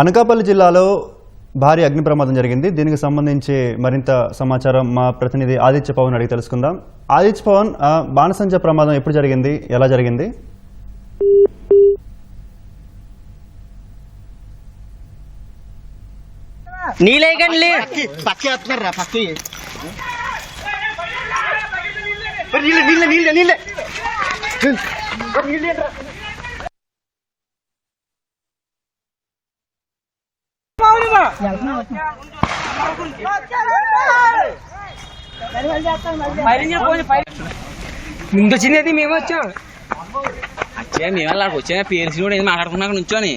అనకాపల్లి జిల్లాలో భారీ అగ్ని ప్రమాదం జరిగింది. దీనికి సంబంధించి మరింత సమాచారం మా ప్రతినిధి ఆదిత్య పవన్ అడిగి తెలుసుకుందాం. ఆదిత్య పవన్ బాణసంచ ప్రమాదం ఎప్పుడు జరిగింది? ఎలా జరిగింది? నీళ్ళేయకండి పక్కి వస్తున్నారా పక్కి నీళ్ళు నీళ్ళు నీళ్ళు నీళ్ళే ముందు వచ్చింది మేము వచ్చాం. వచ్చే మేము అక్కడికి వచ్చా పేరు కూడా ఏది మాట్లాడుకున్నాక నుంచోని.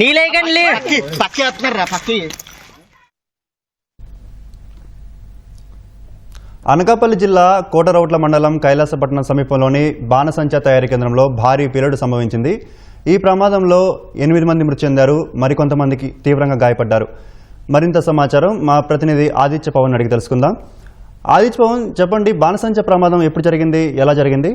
నీళ్ళేయకండి పక్కి పక్కి వస్తున్నారా పక్కి. అనకాపల్లి జిల్లా కోటరౌట్ల మండలం కైలాసపట్నం సమీపంలోని బాణసంచ తయారీ కేంద్రంలో భారీ పేలుడు సంభవించింది. ఈ ప్రమాదంలో ఎనిమిది మంది మృతి చెందారు. మరికొంతమందికి తీవ్రంగా గాయపడ్డారు. మరింత సమాచారం మా ప్రతినిధి ఆదిత్య పవన్ అడిగి తెలుసుకుందాం. ఆదిత్య పవన్ చెప్పండి బాణసంచ ప్రమాదం ఎప్పుడు జరిగింది? ఎలా జరిగింది?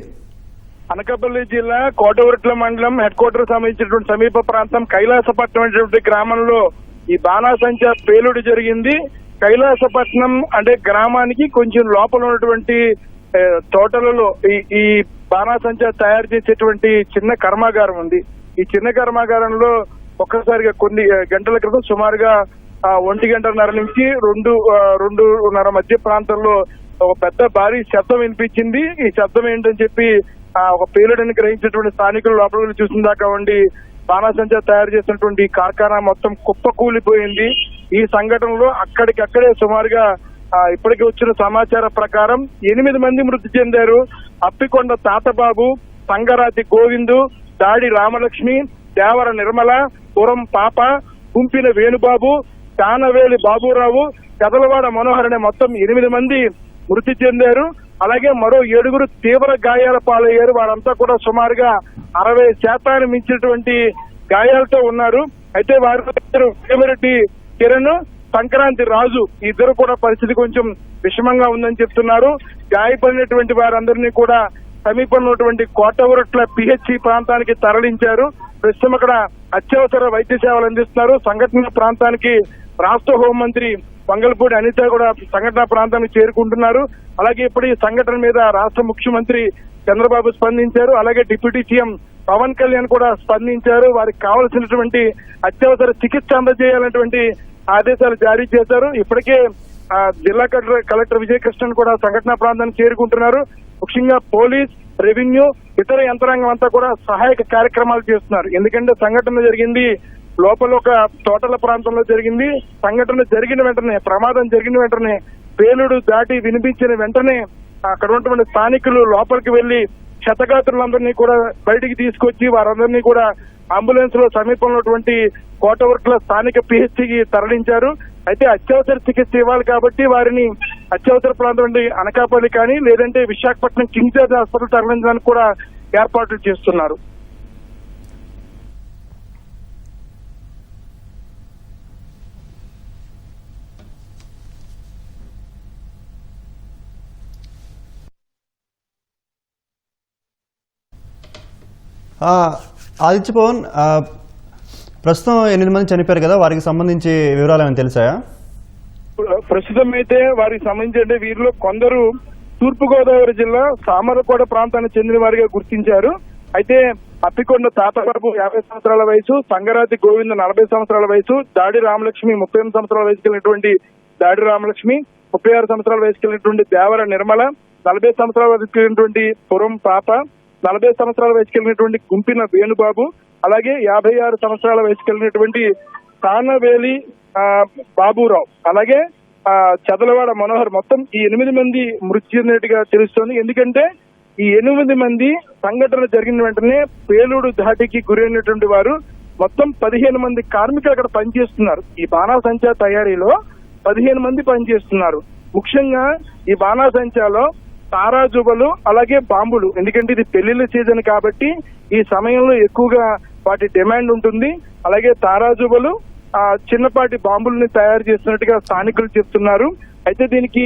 అనకాపల్లి జిల్లా కోటవరట్ల మండలం హెడ్ క్వార్టర్ సంబంధించినటువంటి సమీప ప్రాంతం కైలాసపట్నం అనేటువంటి గ్రామంలో ఈ బాణాసంచ పేలుడు జరిగింది. కైలాసపట్నం అంటే గ్రామానికి కొంచెం లోపల ఉన్నటువంటి తోటలలో ఈ ఈ బాణాసంచ తయారు చేసేటువంటి చిన్న కర్మాగారం ఉంది. ఈ చిన్న కర్మాగారంలో ఒక్కసారిగా కొన్ని గంటల క్రితం సుమారుగా ఒంటి గంటన్నర నుంచి రెండు రెండున్నర మధ్య ప్రాంతంలో ఒక పెద్ద భారీ శబ్దం వినిపించింది. ఈ శబ్దం ఏంటని చెప్పి ఒక పేలుడని గ్రహించినటువంటి స్థానికులు లోపల చూసిన దాకా ఉండి బాణాసంచ తయారు చేసినటువంటి కార్ఖానా మొత్తం కుప్ప కూలిపోయింది ఈ సంఘటనలో అక్కడికక్కడే సుమారుగా ఇప్పటికే ఇప్పటికి వచ్చిన సమాచారం ప్రకారం ఎనిమిది మంది మృతి చెందారు. అప్పికొండ తాతబాబు సంగరాతి గోవిందు దాడి రామలక్ష్మి దేవర నిర్మల పురం పాప కుంపిన వేణుబాబు తానవేలి బాబురావు కదలవాడ మనోహర్ అనే మొత్తం ఎనిమిది మంది మృతి చెందారు. అలాగే మరో ఏడుగురు తీవ్ర గాయాల పాలయ్యారు. వారంతా కూడా సుమారుగా అరవై శాతాన్ని మించినటువంటి గాయాలతో ఉన్నారు. అయితే వారి ఇద్దరు వేమిరెడ్డి కిరణ్ సంక్రాంతి రాజు. ఇద్దరు కూడా పరిస్థితి కొంచెం విషమంగా ఉందని చెప్తున్నారు. గాయపడినటువంటి వారందరినీ కూడా సమీపంలో ఉన్నటువంటి కోటవరట్ల పిహెచ్సి ప్రాంతానికి తరలించారు. ప్రస్తుతం అక్కడ అత్యవసర వైద్య సేవలు అందిస్తున్నారు. సంఘటన ప్రాంతానికి రాష్ట్ర హోంమంత్రి వంగల్పూడి అనిత కూడా సంఘటన ప్రాంతానికి చేరుకుంటున్నారు. అలాగే ఇప్పుడు ఈ సంఘటన మీద రాష్ట్ర ముఖ్యమంత్రి చంద్రబాబు స్పందించారు. అలాగే డిప్యూటీ సీఎం పవన్ కళ్యాణ్ కూడా స్పందించారు. వారికి కావలసినటువంటి అత్యవసర చికిత్స అందజేయాలన్నటువంటి ఆదేశాలు జారీ చేశారు. ఇప్పటికే జిల్లా కలెక్టర్ కలెక్టర్ విజయకృష్ణన్ కూడా సంఘటనా ప్రాంతాన్ని చేరుకుంటున్నారు. ముఖ్యంగా పోలీస్ రెవెన్యూ ఇతర యంత్రాంగం అంతా కూడా సహాయక కార్యక్రమాలు చేస్తున్నారు. ఎందుకంటే సంఘటన జరిగింది లోపల ఒక తోటల ప్రాంతంలో జరిగింది. సంఘటన జరిగిన వెంటనే ప్రమాదం జరిగిన వెంటనే పేలుడు దాటి వినిపించిన వెంటనే అక్కడ ఉన్నటువంటి స్థానికులు లోపలికి వెళ్ళి క్షతగాత్రులందరినీ కూడా బయటికి తీసుకొచ్చి వారందరినీ కూడా అంబులెన్స్లో సమీపంలో ఉన్నటువంటి కోటవర్కుల స్థానిక పిహెచ్సికి తరలించారు. అయితే అత్యవసర చికిత్స ఇవ్వాలి కాబట్టి వారిని అత్యవసర ప్రాంతం నుండి అనకాపల్లి కానీ లేదంటే విశాఖపట్నం కింగ్ జార్జ్ హాస్పిటల్ తరలించడానికి కూడా ఏర్పాట్లు చేస్తున్నారు. ఆదిత్య పవన్ ప్రస్తుతం ఎనిమిది మంది చనిపోయారు కదా వారికి సంబంధించి వివరాలు ఏమైనా తెలిసాయా? ప్రస్తుతం అయితే వారికి సంబంధించి అంటే వీరిలో కొందరు తూర్పుగోదావరి జిల్లా సామరకోట ప్రాంతానికి చెందిన వారిగా గుర్తించారు. అయితే అప్పికొండ తాతబాబు యాభై సంవత్సరాల వయసు సంగరాతి గోవింద నలభై సంవత్సరాల వయసు దాడి రామలక్ష్మి ముప్పై ఎనిమిది సంవత్సరాల వయసు కలిగినటువంటి దాడి రామలక్ష్మి ముప్పై ఆరు సంవత్సరాల వయసు కలిగినటువంటి దేవర నిర్మల నలభై సంవత్సరాల వయసు కలిగినటువంటి పురం పాప నలభై సంవత్సరాల వయసు కలిగినటువంటి గుంపిన వేణుబాబు అలాగే యాభై ఆరు సంవత్సరాల వయసు కలిగినటువంటి తానవేలి బాబురావు. అలాగే చదలవాడ మనోహర్ మొత్తం ఈ ఎనిమిది మంది మృతి చెందినట్టుగా తెలుస్తోంది. ఎందుకంటే ఈ ఎనిమిది మంది సంఘటన జరిగిన వెంటనే పేలుడు ధాటికి గురైనటువంటి వారు మొత్తం పదిహేను మంది కార్మికులు అక్కడ పనిచేస్తున్నారు. ఈ బాణాసంచా తయారీలో పదిహేను మంది పనిచేస్తున్నారు. ముఖ్యంగా ఈ బాణాసంచాలో తారాజుబలు అలాగే బాంబులు. ఎందుకంటే ఇది పెళ్ళిళ్ళ సీజన్ కాబట్టి ఈ సమయంలో ఎక్కువగా వాటి డిమాండ్ ఉంటుంది. అలాగే తారాజుబలు ఆ చిన్నపాటి బాంబుల్ని తయారు చేస్తున్నట్టుగా స్థానికులు చెప్తున్నారు. అయితే దీనికి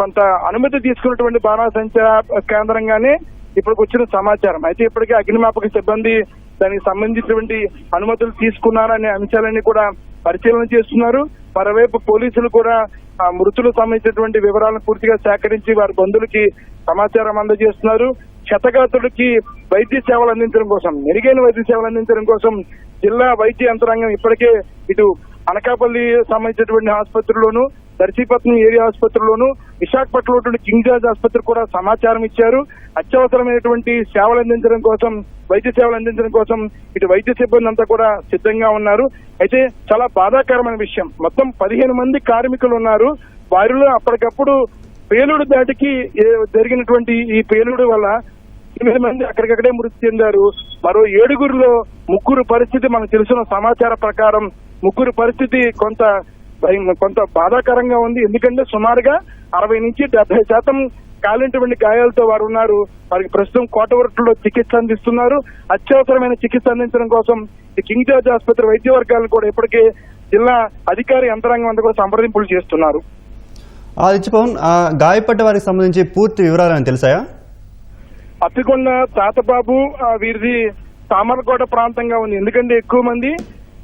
కొంత అనుమతి తీసుకున్నటువంటి బాణాసంచా కేంద్రంగానే ఇప్పటికి వచ్చిన సమాచారం. అయితే ఇప్పటికే అగ్నిమాపక సిబ్బంది దానికి సంబంధించినటువంటి అనుమతులు తీసుకున్నారనే అంశాలన్నీ కూడా పరిశీలన చేస్తున్నారు. మరోవైపు పోలీసులు కూడా మృతులు మృతులకు సంబంధించినటువంటి వివరాలను పూర్తిగా సేకరించి వారి బంధువులకి సమాచారం అందజేస్తున్నారు. క్షతగాతులకి వైద్య సేవలు అందించడం కోసం మెరుగైన వైద్య సేవలు అందించడం కోసం జిల్లా వైద్య యంత్రాంగం ఇప్పటికే ఇటు అనకాపల్లి సంబంధించినటువంటి ఆసుపత్రిలోను దర్శీపట్నం ఏరియా ఆసుపత్రిలోను విశాఖపట్నంలో కింగ్ జార్జ్ ఆసుపత్రి కూడా సమాచారం ఇచ్చారు. అత్యవసరమైనటువంటి సేవలు అందించడం కోసం వైద్య సేవలు అందించడం కోసం ఇటు వైద్య సిబ్బంది అంతా కూడా సిద్ధంగా ఉన్నారు. అయితే చాలా బాధాకరమైన విషయం. మొత్తం పదిహేను మంది కార్మికులు ఉన్నారు. వారిలో అప్పటికప్పుడు పేలుడు దాటికి జరిగినటువంటి ఈ పేలుడు వల్ల ఎనిమిది మంది అక్కడికక్కడే మృతి చెందారు. మరో ఏడుగురిలో ముగ్గురు పరిస్థితి మనకు తెలిసిన సమాచార ప్రకారం ముగ్గురు పరిస్థితి కొంత కొంత బాధాకరంగా ఉంది. ఎందుకంటే సుమారుగా అరవై నుంచి డెబ్బై శాతం కాలినటువంటి గాయాలతో వారు ఉన్నారు. వారికి ప్రస్తుతం కోటవరట్లో చికిత్స అందిస్తున్నారు. అత్యవసరమైన చికిత్స అందించడం కోసం కింగ్ జార్జ్ ఆసుపత్రి వైద్య వర్గాలను కూడా ఇప్పటికే జిల్లా అధికారి యంత్రాంగం అంతా కూడా సంప్రదింపులు చేస్తున్నారు. ఆదిత్య పవన్ ఆ, గాయపడ్డ వారికి సంబంధించి పూర్తి వివరాలు తెలుసాయా? అప్పికొండ తాతబాబు వీరిది సామర్లకోట ప్రాంతంగా ఉంది. ఎందుకంటే ఎక్కువ మంది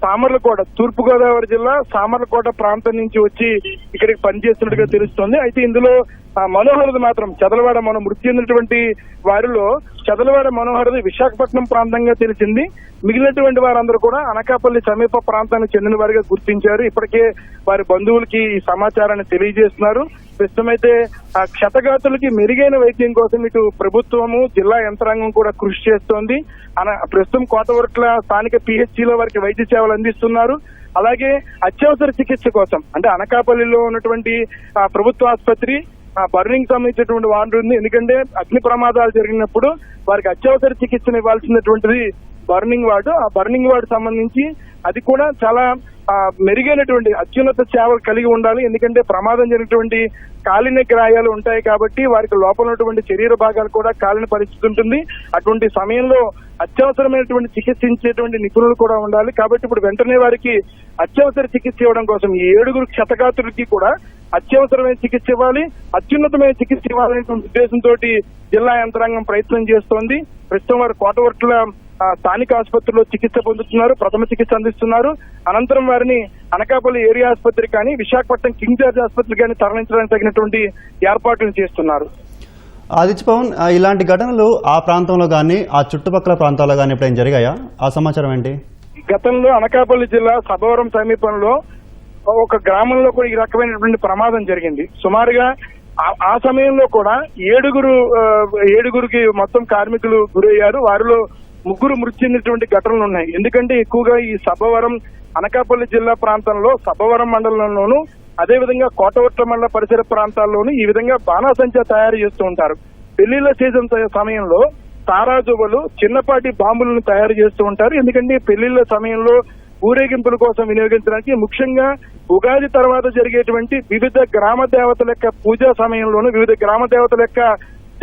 సామర్లకోట తూర్పు గోదావరి జిల్లా సామర్లకోట ప్రాంతం నుంచి వచ్చి ఇక్కడికి పనిచేస్తున్నట్టుగా తెలుస్తోంది. అయితే ఇందులో ఆ, మనోహరది మాత్రం చదలవాడ మనం మృతి చెందినటువంటి వారిలో చదలవాడ మనోహరది విశాఖపట్నం ప్రాంతంగా తెలిసింది. మిగిలినటువంటి వారందరూ కూడా అనకాపల్లి సమీప ప్రాంతానికి చెందిన వారిగా గుర్తించారు. ఇప్పటికే వారి బంధువులకి ఈ సమాచారాన్ని తెలియజేస్తున్నారు. ప్రస్తుతమైతే ఆ క్షతగాతులకి మెరుగైన వైద్యం కోసం ఇటు ప్రభుత్వము జిల్లా యంత్రాంగం కూడా కృషి చేస్తోంది. అన ప్రస్తుతం కోటవరట్ల స్థానిక పిహెచ్సిలో వారికి వైద్య సేవలు అందిస్తున్నారు. అలాగే అత్యవసర చికిత్స కోసం అంటే అనకాపల్లిలో ఉన్నటువంటి ప్రభుత్వ ఆసుపత్రి బర్నింగ్ సంబంధించినటువంటి వార్డు ఉంది. ఎందుకంటే అగ్ని ప్రమాదాలు జరిగినప్పుడు వారికి అత్యవసర చికిత్సను ఇవ్వాల్సినటువంటిది బర్నింగ్ వార్డు. ఆ బర్నింగ్ వార్డు సంబంధించి అది కూడా చాలా మెరుగైనటువంటి అత్యున్నత సేవలు కలిగి ఉండాలి. ఎందుకంటే ప్రమాదం జరిగినటువంటి కాలిన గాయాలు ఉంటాయి కాబట్టి వారికి లోపల ఉన్నటువంటి శరీర భాగాలు కూడా కాలిన పరిస్థితి ఉంటుంది. అటువంటి సమయంలో అత్యవసరమైనటువంటి చికిత్స ఇచ్చేటువంటి నిపుణులు కూడా ఉండాలి. కాబట్టి ఇప్పుడు వెంటనే వారికి అత్యవసర చికిత్స ఇవ్వడం కోసం ఈ ఏడుగురు క్షతగాతులకి కూడా అత్యవసరమైన చికిత్స ఇవ్వాలి. అత్యున్నతమైన చికిత్స ఇవ్వాలనేటువంటి ఉద్దేశంతో జిల్లా యంత్రాంగం ప్రయత్నం చేస్తోంది. ప్రస్తుతం వారు కోటవర్తుల స్థానిక ఆసుపత్రిలో చికిత్స పొందుతున్నారు ప్రథమ చికిత్స అందిస్తున్నారు. అనంతరం వారిని అనకాపల్లి ఏరియా ఆసుపత్రి కానీ విశాఖపట్నం కింగ్ జార్జ్ ఆసుపత్రి కానీ తరలించడానికి తగినటువంటి ఏర్పాట్లు చేస్తున్నారు. ఆదిత్య పవన్ ఇలాంటి ఘటనలు ఆ ప్రాంతంలో కానీ ఆ చుట్టుపక్కల ప్రాంతాల్లో కానీ ఎప్పుడైనా జరిగాయా? ఆ సమాచారం ఏంటి? గతంలో అనకాపల్లి జిల్లా సభవరం సమీపంలో ఒక గ్రామంలో కూడా ఈ రకమైనటువంటి ప్రమాదం జరిగింది. సుమారుగా ఆ- సమయంలో కూడా ఏడుగురు ఏడుగురికి మొత్తం కార్మికులు గురయ్యారు. వారిలో ముగ్గురు మృతి చెందినటువంటి ఘటనలు ఉన్నాయి. ఎందుకంటే ఎక్కువగా ఈ సభవరం అనకాపల్లి జిల్లా ప్రాంతంలో సభవరం మండలంలోనూ అదేవిధంగా కోటవట్ల మండల పరిసర ప్రాంతాల్లోనూ ఈ విధంగా బాణాసంచా తయారు చేస్తూ ఉంటారు. పెళ్ళిళ్ళ సీజన్ సమయంలో తారాజువలు చిన్నపాటి బాంబులను తయారు చేస్తూ ఉంటారు. ఎందుకంటే పెళ్ళిళ్ళ సమయంలో ఊరేగింపుల కోసం వినియోగించడానికి ముఖ్యంగా ఉగాది తర్వాత జరిగేటువంటి వివిధ గ్రామ దేవతల యొక్క పూజా సమయంలోనూ వివిధ గ్రామ దేవతల యొక్క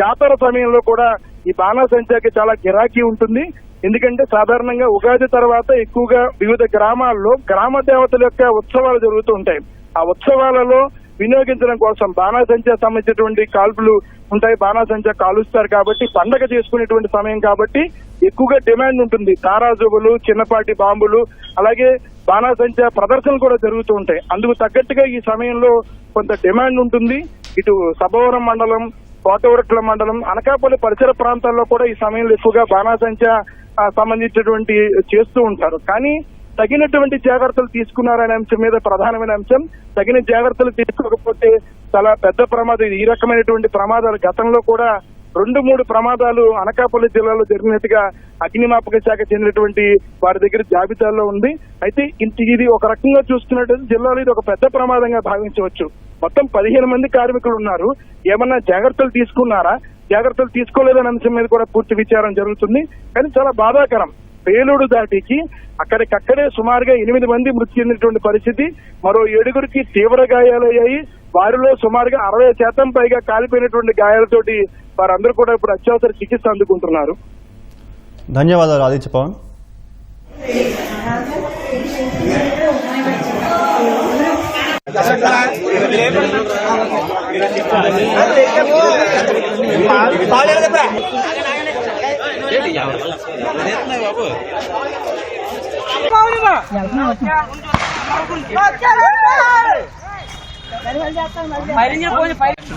జాతర సమయంలో కూడా ఈ బాణాసంచాకి చాలా గిరాకీ ఉంటుంది. ఎందుకంటే సాధారణంగా ఉగాది తర్వాత ఎక్కువగా వివిధ గ్రామాల్లో గ్రామ దేవతల యొక్క ఉత్సవాలు జరుగుతూ ఉంటాయి. ఆ ఉత్సవాలలో వినియోగించడం కోసం బాణాసంచా సంబంధించినటువంటి కాల్పులు ఉంటాయి. బాణాసంచా కాలుస్తారు కాబట్టి పండగ చేసుకునేటువంటి సమయం కాబట్టి ఎక్కువగా డిమాండ్ ఉంటుంది. తారాజుబులు చిన్నపాటి బాంబులు అలాగే బాణాసంచా ప్రదర్శనలు కూడా జరుగుతూ ఉంటాయి. అందుకు తగ్గట్టుగా ఈ సమయంలో కొంత డిమాండ్ ఉంటుంది. ఇటు సభవరం మండలం కోటవరట్ల మండలం అనకాపల్లి పరిసర ప్రాంతాల్లో కూడా ఈ సమయంలో ఎక్కువగా బాణాసంచ సంబంధించినటువంటి చేస్తూ ఉంటారు. కానీ తగినటువంటి జాగ్రత్తలు తీసుకున్నారనే అంశం మీద ప్రధానమైన అంశం తగిన జాగ్రత్తలు తీసుకోకపోతే చాలా పెద్ద ప్రమాదం. ఈ రకమైనటువంటి ప్రమాదాలు గతంలో కూడా రెండు మూడు ప్రమాదాలు అనకాపల్లి జిల్లాలో జరిగినట్టుగా అగ్నిమాపక శాఖ చెందినటువంటి వారి దగ్గర జాబితాలో ఉంది. అయితే ఇది ఒక రకంగా చూసుకున్నట్టు జిల్లాలో ఇది ఒక పెద్ద ప్రమాదంగా భావించవచ్చు. మొత్తం పదిహేను మంది కార్మికులు ఉన్నారు. ఏమన్నా జాగ్రత్తలు తీసుకున్నారా? జాగ్రత్తలు తీసుకోలేదనే అంశం మీద కూడా పూర్తి విచారం జరుగుతుంది. కానీ చాలా బాధాకరం. పేలుడు దాటికి అక్కడికక్కడే సుమారుగా ఎనిమిది మంది మృతి చెందినటువంటి పరిస్థితి. మరో ఏడుగురికి తీవ్ర గాయాలయ్యాయి. వారిలో సుమారుగా అరవై శాతం పైగా కాలిపోయినటువంటి గాయాలతోటి వారందరూ కూడా ఇప్పుడు అత్యవసర చికిత్స అందుకుంటున్నారు. ధన్యవాదాలు ఆదిత్య పవన్. ఫైరింగ్ పోయి ఫైరింగ్